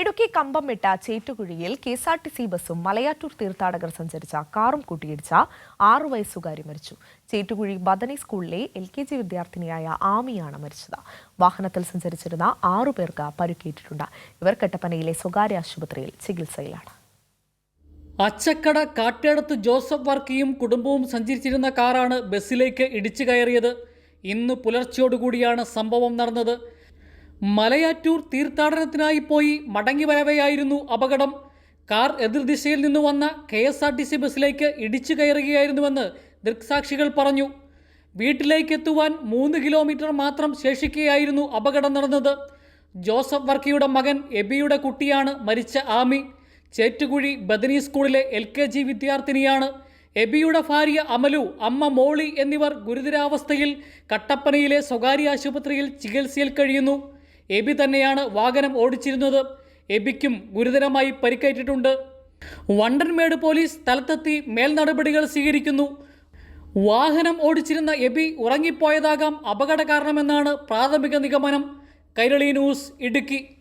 ഇടുക്കി കമ്പംമിട്ട ചേറ്റുകുഴിയിൽ K S R T C ബസും മലയാറ്റൂർ തീർത്ഥാടകർ സഞ്ചരിച്ച കാറും കൂട്ടിയിടിച്ച ആറു വയസ്സുകാരി മരിച്ചു. ചേറ്റുകുഴി ബദനി സ്കൂളിലെ എൽ കെ ജി വിദ്യാർത്ഥിനിയായ ആമിയാണ് മരിച്ചത്. വാഹനത്തിൽ സഞ്ചരിച്ചിരുന്ന ആറു പേർക്ക് പരുക്കേറ്റിട്ടുണ്ട്. ഇവർ കട്ടപ്പനയിലെ സ്വകാര്യ ആശുപത്രിയിൽ ചികിത്സയിലാണ്. അച്ചക്കട കാട്ടേടത്ത് ജോസഫ് വർക്കിയും കുടുംബവും സഞ്ചരിച്ചിരുന്ന കാറാണ് ബസ്സിലേക്ക് ഇടിച്ചു കയറിയത്. ഇന്ന് പുലർച്ചയോടുകൂടിയാണ് സംഭവം നടന്നത്. മലയാറ്റൂർ തീർത്ഥാടനത്തിനായി പോയി മടങ്ങി വരവെയായിരുന്നു അപകടം. കാർ എതിർദിശയിൽ നിന്ന് വന്ന K S R T C ബസ്സിലേക്ക് ഇടിച്ചു കയറുകയായിരുന്നുവെന്ന് ദൃക്സാക്ഷികൾ പറഞ്ഞു. വീട്ടിലേക്ക് എത്തുവാൻ മൂന്ന് കിലോമീറ്റർ മാത്രം ശേഷിക്കുകയായിരുന്നു അപകടം നടന്നത്. ജോസഫ് വർക്കിയുടെ മകൻ എബിയുടെ കുട്ടിയാണ് മരിച്ച ആമി. ചേറ്റുകുഴി ബദനി സ്കൂളിലെ എൽ കെ ജി വിദ്യാർത്ഥിനിയാണ്. എബിയുടെ ഭാര്യ അമലു അമ്മ മോളി എന്നിവർ ഗുരുതരാവസ്ഥയിൽ കട്ടപ്പനയിലെ സ്വകാര്യ ആശുപത്രിയിൽ ചികിത്സയിൽ കഴിയുന്നു. എബി തന്നെയാണ് വാഹനം ഓടിച്ചിരുന്നത്. എബിക്കും ഗുരുതരമായി പരിക്കേറ്റിട്ടുണ്ട്. വണ്ടൻമേട് പോലീസ് സ്ഥലത്തെത്തി മേൽനടപടികൾ സ്വീകരിക്കുന്നു. വാഹനം ഓടിച്ചിരുന്ന എബി ഉറങ്ങിപ്പോയതാകാം അപകട കാരണമെന്നാണ് പ്രാഥമിക നിഗമനം. കൈരളി ന്യൂസ് ഇടുക്കി.